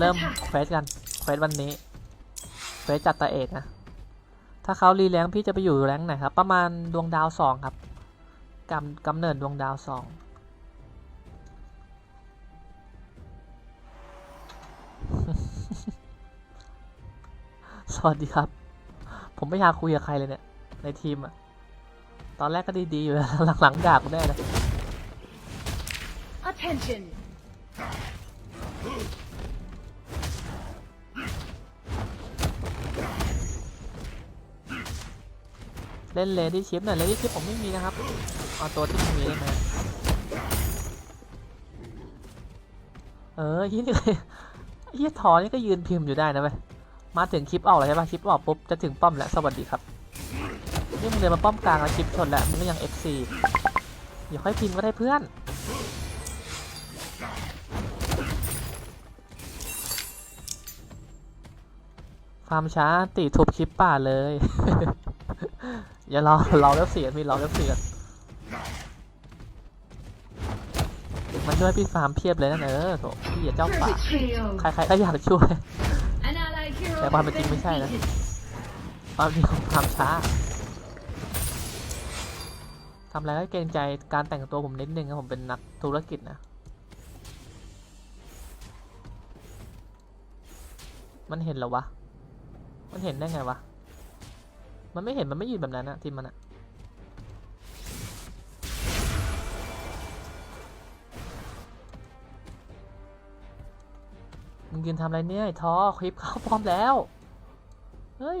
เริ่มเฟสกันเฟสวันนี้เฟสจัดตาเอกนะ ถ้าเขารีแรงค์พี่จะไปอยู่แรงค์ไหนครับ ประมาณดวงดาวสองครับกำกำเนิดดวงดาวสองสวัสดีครับ ผมไม่อยากคุยกับใครเลยเนี่ย ในทีมอะตอนแรกก็ดีๆอยู่แล้วหลังๆด่ากูแน่เลย Attention! เล่นเลดี้ชิปหน่อยเลดี้ชิปผมไม่มีนะครับเอาตัวที่มันมีได้ไหมเออยี่นี่ยี่ทอนี่ก็ยืนพิมพ์อยู่ได้นะเว้ยมาถึงคลิปออกเลยใช่ปะคลิปออกปุ๊บจะถึงป้อมแล้วสวัสดีครับนี่มึงเดินมาป้อมกลางแล้วคลิปชนแล้วมึงก็ยัง FC เดี๋ยวค่อยพิมพ์ก็ได้เพื่อนฟาร์มช้าตีทุบคลิปป่าเลย อย่ารอรอแล้วเสียมีเรอแล้วเสียมันช่วยพี่ฟาร์มเพียบเลยนะเออโถพี่อย่าเจ้าป่าใครๆก็อยากช่วย แต่ความเป็นจริงไม่ใช่นะความจริงของฟามช้าทำอะไรก็เกรงใจการแต่งตัวผมนิดนึงครับผมเป็นนักธุรกิจนะ มันเห็นเหรอวะ มันเห็นได้ไงวะ มันไม่เห็นมันไม่ยืนแบบนั้นนะทีมมันอะมึงยืนทำอะไรเนี่ยไอ้ทอคลิปเข้าพร้อมแล้ว เฮ้ย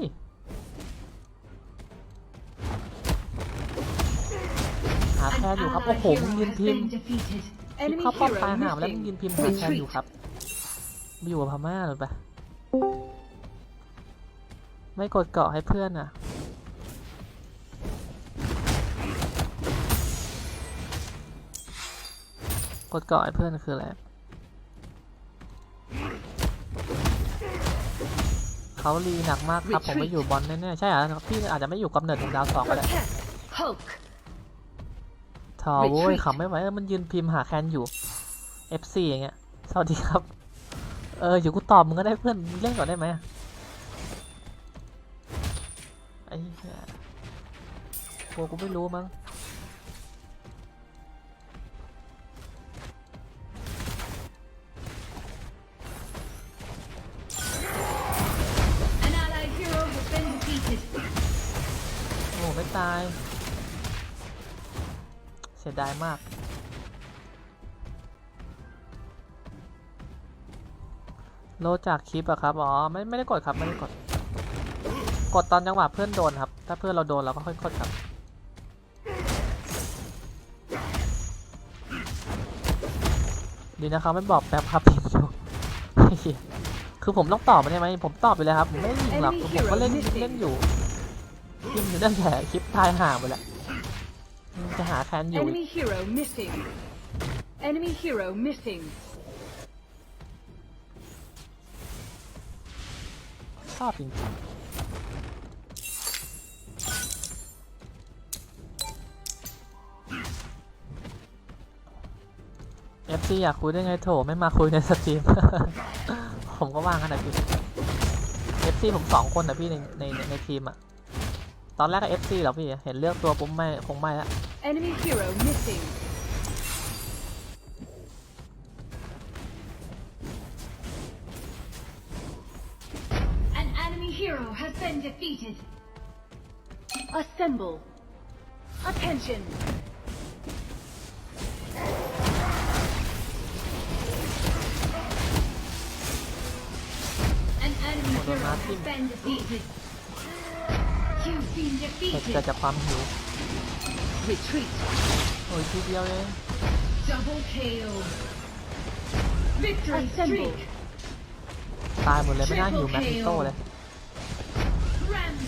หาแคนอยู่ครับ โอ้โห มึงยืนพิมพ์ Been defeated. คลิป Enemy เข้าป้อม hero ตายหามาแล้วมึง missing. ยืนพิมพ์หาแคนอยู่ครับไปอยู่กับพม่าหรือปะไม่กดเกาะให้เพื่อนอะ กดเกาะให้เพื่อนคืออะไรเขารีหนักมากครับผมไม่อยู่บอลแน่ๆใช่เหรอพี่อาจจะไม่อยู่กำเนิดของดาวสองก็ได้ Protect. Hulk. ทอโว้ย Retreat ขำไม่ไหวเออมันยืนพิมพ์หาแคนอยู่ FC อย่างเงี้ยสวัสดีครับ เอออยู่กูตอบมึงก็ได้เพื่อนมึงเล่นก่อนได้ไหมไอ้เหี้ยกลัวกูไม่รู้มั้ง สียดายมากโลจากคลิปอะครับ อ๋อ ไม่ ไม่ได้กดครับ ไม่ได้กด กดตอนจังหวะเพื่อนโดนครับ ถ้าเพื่อนเราโดนเราก็ค่อยกดครับ ดีนะครับไม่บอกแป๊บครับพิมพ์อยู่คือผมต้องตอบมันใช่ไหม ผมตอบไปเลยครับ ผมไม่ยิงหรอก ผมก็เล่นเล่นอยู่พิมพ์อยู่นั่นแหละคลิปตายห่างไปแล้ว จะหาแคนอยู่ Enemy hero missing. Enemy hero missing. ชอบจริงๆ FC อยากคุยได้ไงโถไม่มาคุยในสตรีม ผมก็ว่างขนาดพี่ FC ผมสองคนนะพี่ในในในในทีมอะตอนแรกก็ FC เหรอพี่ เห็นเลือกตัวปุ๊บไม่คงไม่ละ Enemy hero missing. An enemy hero has been defeated. Assemble. Attention. An enemy Hold on, hero has Martin. been defeated. You've been เกิด defeated. จากความหิว Retreat. โอ้ยทีเดียวเอง Double KO. Victory streak. ตายหมดเลยไม่น่าหิวแม็กซิโต้เลย Rampage.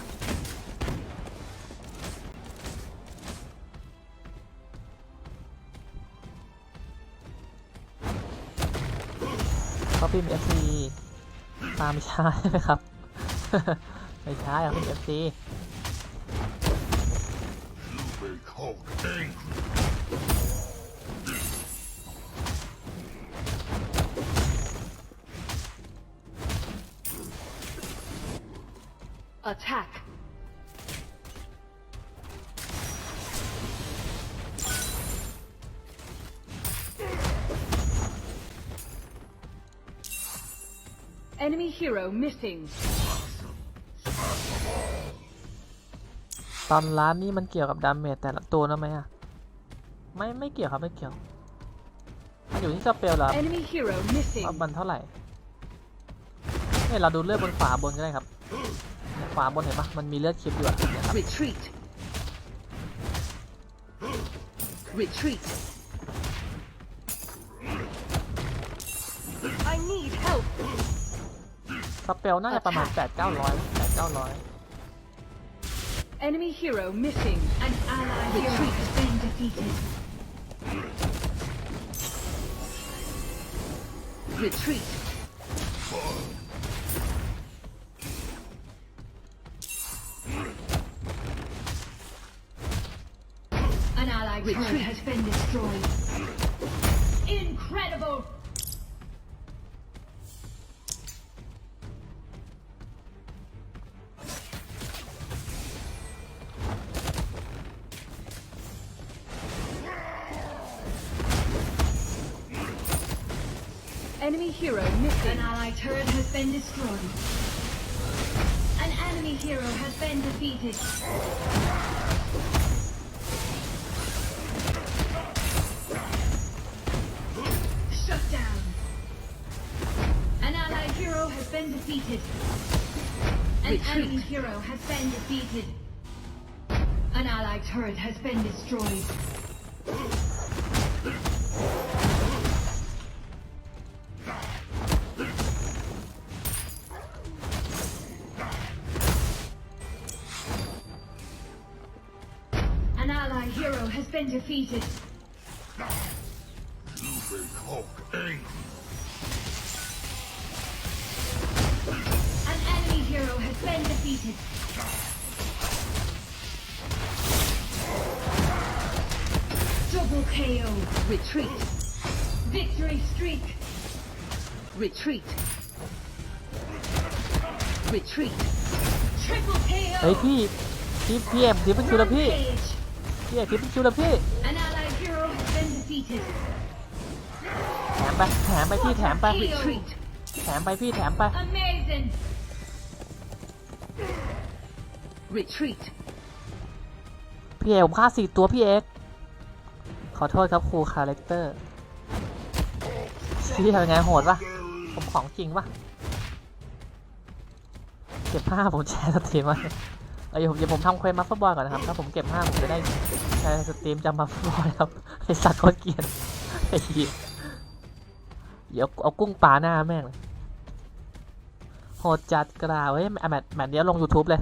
กูเขาพิมพ์ FC ตามช้าใช่ไหมครับ ไม่ช่ครับพิมพ์ FC Make Hulk angry. Attack. Enemy hero missing. ตอนร้านนี่มันเกี่ยวกับดาเมจแต่ละตัวนะไหมอะไม่ไม่เกี่ยวครับไม่เกี่ยวมันอยู่ที่สเปลเหรอ Enemy hero missing. ว่ามันเท่าไหร่เนี่ยเราดูเลือดบนขวาบนก็ได้ครับเนี่ยขวาบนเห็นปะมันมีเลือดคลิปอยู่อะเนี่ยครับ Retreat. Retreat. เปลน่าจะประมาณ 8 9 0 0 8 9 0 0 Enemy hero missing. An ally hero has been defeated. Retreat. An ally turret Retreat. has been destroyed. Incredible! Hero An missing. ally turret has been destroyed. An enemy hero has been defeated. Shut down. An ally hero has been defeated. An Retreat. enemy hero has been defeated. An ally turret has been destroyed. defeated. You make Hulk angry. An enemy hero has been defeated. Double KO. Retreat. Victory streak. Retreat. Retreat. Triple KO. เฮ้ยพี่พี่พี่เอ็มทิปเป็นคิวแล้วพี่ Rampage. พี่เอ็มทิปเป็นคิวแล้วพี่ An ally hero has been defeated. แถมไปแถมไปพี่แถมไป Retreat. แถมไปพี่แถมไป Amazing. Retreat. พี่เอ็มผมฆ่าสี่ตัวพี่เอ็กซ์ขอโทษครับครูคาแรคเตอร์พี่ทำยังไงโหดปะผมของจริงปะเก็บผ้าผมแชร์สตรีมไว้ เอ้ยผมเดี๋ยวผมทำเควสมาฟุตบอลก่อนนะครับถ้าผมเก็บผ้าผมจะได้แชร์สตรีมจำมาฟุตบอลครับไอสัตว์โคตรเกลียดไอ้เหี้ยเดี๋ยวเอากุ้งปลาหน้าแม่งเลยโหดจัดกระดาเฮ้ยแมตช์แมตช์เดี๋ยวลง YouTube เลย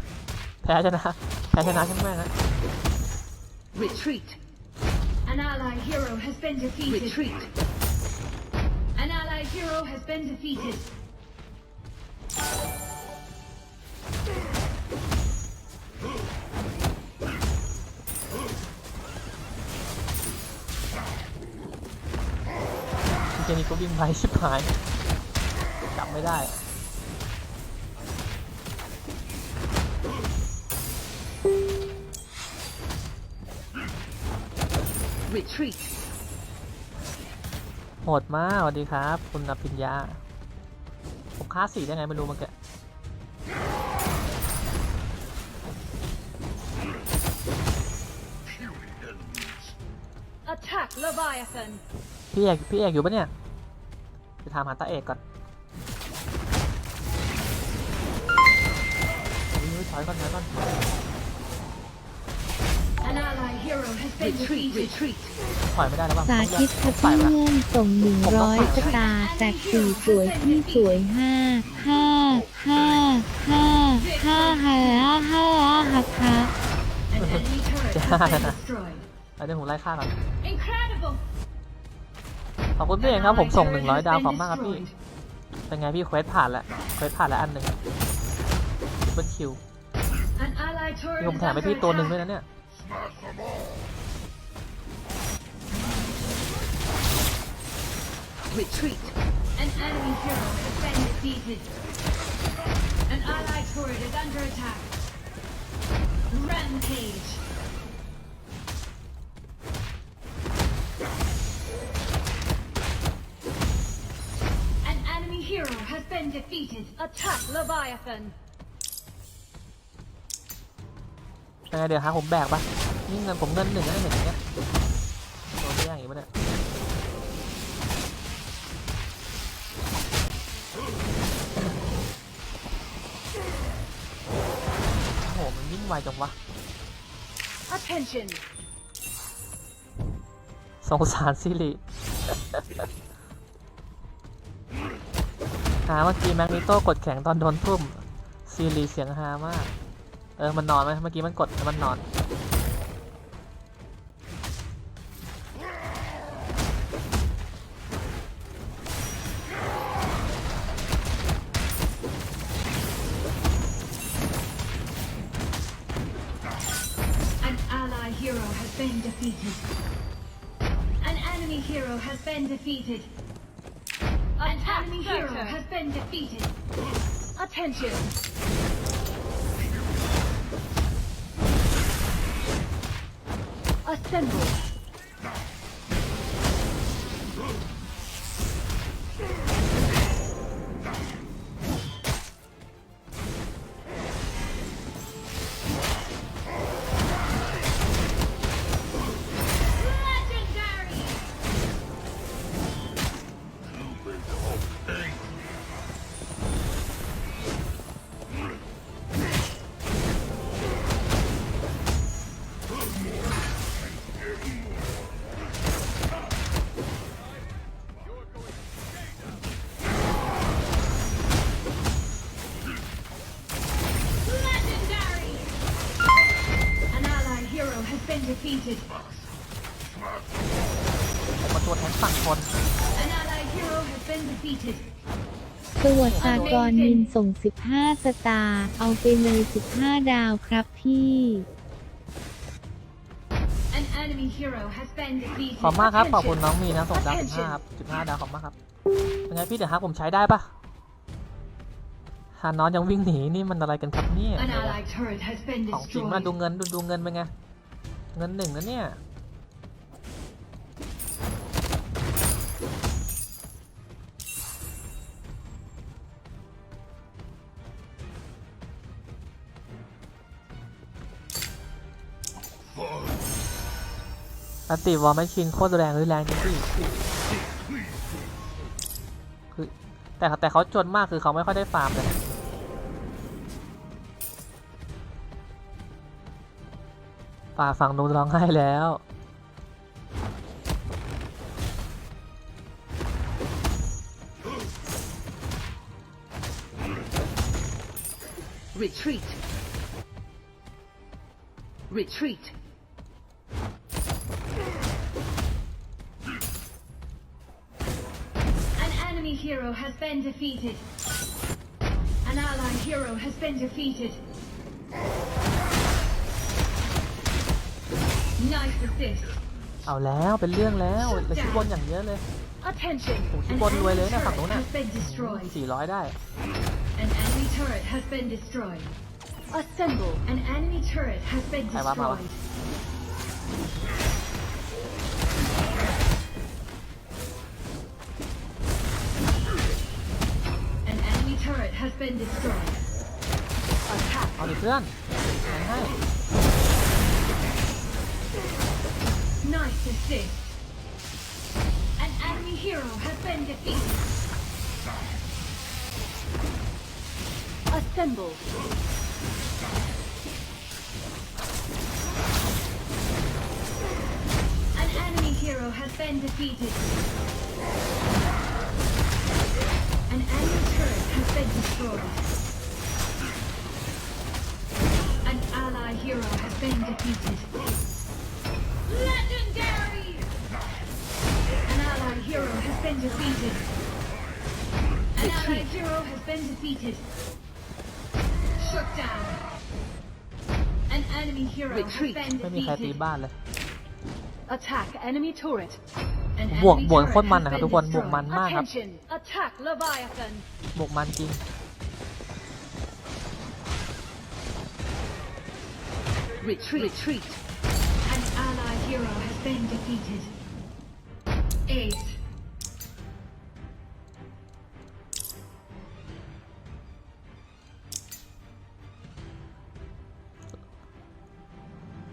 แพ้ชนะ แพ้ชนะช่างแม่งนะ Retreat. An ally hero has been defeated. Retreat. An ally hero has been defeated. ค่นี้ก็วิ่งไปชิบหายจับไม่ได้โหดมากสวัสดีครับ คุณนภิญญาผมค่าสีได้ไงไม่รู้เมื่อกี้พี่เอกพี่เอกอยู่ปะเนี่ย จะถามหาตาเอกก่อนอุ๊ยถอยก่อนถอยก่อน An ally hero has been Retreat. defeated. Retreat. ถอยไม่ได้แล้วป่ะสาธิตผค่ะมใส่พี่ละเงื่อนส่งหนึ่งร้อยสตาร์แจกสี่สวยพี่สวยห้าห้าห้าห้าห้าห้าห้าห้าค่ะ An enemy turret Yeah. has been destroyed. เอาเดี๋ยวผมไล่ฆ่าก่อน Incredible. ขอบคุณพี่เองครับผมส่ง turret 100ดาวขอบมากครับพี่ เป็นไงพี่เควสผ่านแล้วเควสผ่านแล้วอันหนึ่งเปิลคิว An ally turret นี่ผมแถมไป under พี่ตัวหนึ่งด้วยนะเนี่ย Attack Leviathan. เป็นไงเดี๋ยวหาผมแบกปะนี่เงินผมเงินหนึ่งนะเห็นอย่างเงี้ยโดนไม่ย่างอีกปะเนี่ยโอ้โหมันวิ่งไวจังวะ Attention. สงสารซิริ หาเมื่อกี้แมกนิโต้กดแข็งตอนโดนทุ่มซิริเสียงฮามาก เออ มันนอนไหมเมื่อกี้มันกดแล้วมันนอน An ally hero has been defeated. An enemy hero has been defeated. Assemble. ผมมาตัวแทนฝั่งคนสวัสดากรมินส่ง 15 สตาร์ เอาไปเลย 15 ดาวครับพี่ ขอบมากครับ ขอบคุณน้องมีนะ ส่งดาวสิบ Attention ห้าครับสิบห้าดาวขอบมากครับเป็นไงพี่เดี๋ยวฮะผมใช้ได้ปะฮานอนยังวิ่งหนีนี่มันอะไรกันครับเนี่ยของจริงมาดูเงินดูดูเงินเป็นไง เงินหนึ่งนะเนี่ยอัติวอลไม่ชิงโคตรแรงเลยแรงจริงพี่คือแต่แต่เขาจนมากคือเขาไม่ค่อยได้ฟาร์มเลย ป่าฝั่งนู้นร้องไห้แล้ว Retreat. Retreat. เอาแล้วเป็นเรื่องแล้วเลยชิบนอย่างเยอะเลย Attention. โอ้ชิ An บนรวยเลย enemy นะฝั่ง turret นู้นน่ะ has been destroyed. สี่ร้อยได้ An enemy turret has been destroyed. Assemble. An enemy turret has been ใครวะมาวะ destroyed. An enemy turret has been destroyed. Attack. เอาดิเพื่อนแทงให้ Nice assist. An enemy hero has been defeated. An enemy hero has been defeated. An enemy turret has been destroyed. An ally hero has been defeated. An ally hero has been defeated. Shut down. An enemy hero Retreat. has been ไม่มีใครตี defeated. บ้านเลย Attack enemy turret. An บวก enemy บวก turret โคตรมัน has นะครับ been ทุกคนบวก destroyed. มันมากครับ Attention. Attack Leviathan. บวกมันจริง Retreat. Retreat. An ally hero has been defeated. Ace.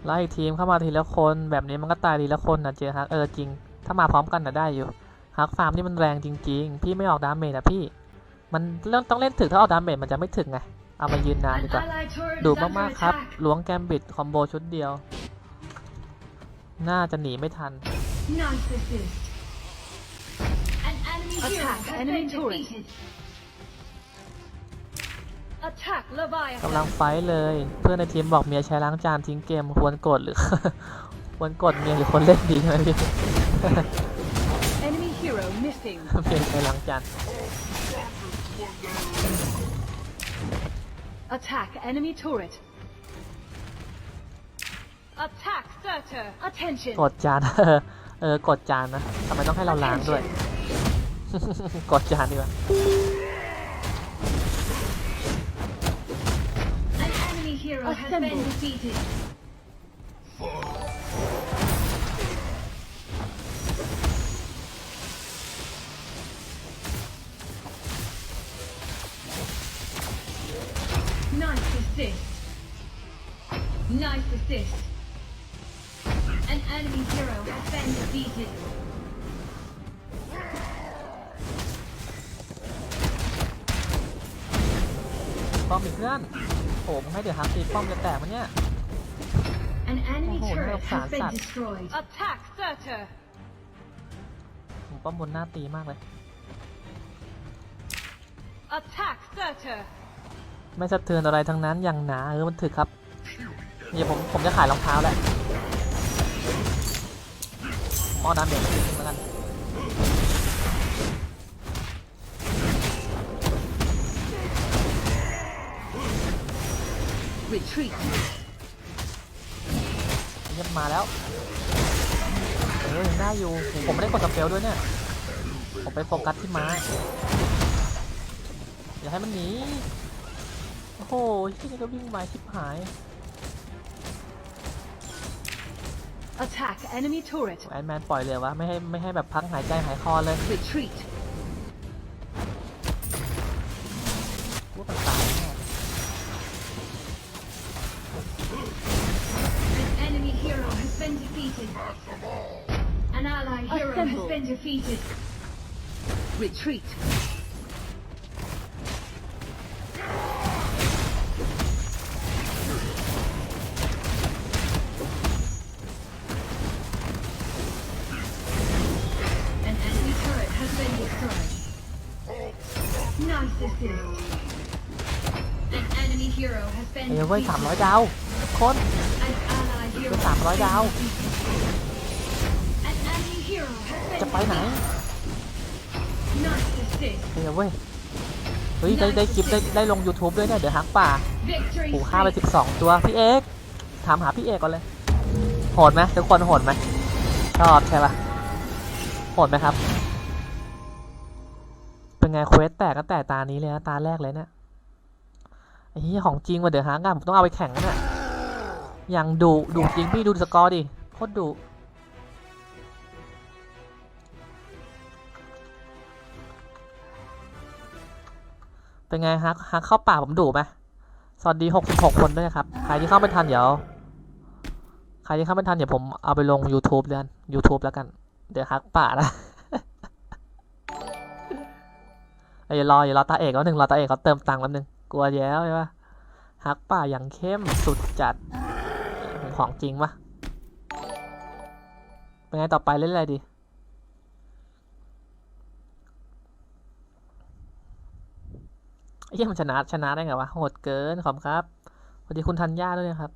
ไล่ทีมเข้ามาทีละคน แบบนี้มันก็ตายทีละคนนะเจอฮักเออจริง ถ้ามาพร้อมกันนะได้อยู่ฮักฟาร์มนี่มันแรงจริง ๆ พี่ไม่ออกดาเมจนะพี่ มันเริ่มต้องเล่นถึกถ้าออกดาเมจมันจะไม่ถึกไง เอามายืนนานดีกว่า ดูมากๆครับ attack. ล้วงแกมบิดคอมโบชุดเดียว น่าจะหนีไม่ทัน Attack enemy turret. Defeated. Attack Leviathan. กำลังไฟท์เลย เพื่อนในทีมบอกเมียใช้ล้างจานทิ้งเกมควรกดหรือ ควรกดเมียหรือคนเล่นดีใช่ไหมพี่ Enemy hero missing. เมียใช้ล้างจาน Attack enemy turret. Attack Surtur. Attention. กดจาน เออเออกดจานนะทำไมต้องให้เราล้างด้วย กดจานดีกว่า hero has been Assemble. defeated. Nice assist. Nice assist. An enemy hero has been defeated. ป้อมอีกเพื่อน โอ้มึงให้เดี๋ยวฮักตีป้อมจะแตกมันเนี่ย An enemy Oh, turret no, has been sad. destroyed. Attack Surtur. ผมป้อมบนหน้าตีมากเลย Attack Surtur. ไม่สะเทือนอะไรทั้งนั้นอย่างหนาเออมันถึกครับเดี๋ยวผมผมจะขายรองเท้าแหละผมเอาดามเมจมาทิ้งแล้วกัน Retreat. เงียบมาแล้วเออยังได้อยู่ผมผมไม่ได้กดสเปลด้วยเนี่ย ผมไปโฟกัสที่ม้า อย่าให้มันหนี โอ้โหที่นี่ก็วิ่งมาชิบหาย Attack enemy turret. แอนแมนปล่อยเลยวะ ไม่ให้ไม่ให้แบบพักหายใจหายคอเลย Retreat. An enemy hero has been เอ้ยเว้ย defeated. สามร้อยดาวคน An ally hero เป็น has สามร้อย been ดาว จะไปไหน defeated. Nice assist. เฮ้ยเว้ย เฮ้ย ได้ได้คลิปได้ได้ลง YouTube ด้วยเนี่ย เดี๋ยวฮักป่า Victory โอ้ฆ่าไป sweep. 12 ตัว พี่เอกถามหาพี่เอกก่อนเลย โหดไหมทุกคนโหดไหมชอบใช่ปะโหดไหมครับ เป็นไงเควสแตกก็แต่ตานี้เลยนะ ตาแรกเลยเนี่ยไอ้ที่ของจริงว่ะเดี๋ยวหางานผมต้องเอาไปแข่งนะเนี่ยอย่างดุดุจริงพี่ดูสกอร์ดิโคตรดุ เป็นไงฮักฮักเข้าป่าผมดุไหมสวัสดี66คนด้วยนะครับ ใครที่เข้าไม่ทันเดี๋ยว ใครที่เข้าไม่ทันเดี๋ยวผมเอาไปลง YouTube แล้วกัน YouTube แล้วกัน เดี๋ยวฮักป่านะเอ้ยอย่ารออย่ารอตาเอกแล้วหนึ่งรอตาเอกเขาเติมตังค์แป๊บนึงกลัวแย้วใช่ปะฮักป่าอย่างเข้มสุดจัดของจริงปะเป็นไงต่อไปเล่นอะไรดี ไอ้ เยี่ยมันชนะชนะได้ไงวะโหดเกินขอบคุณครับสวัสดีคุณธัญญาด้วยนะครับ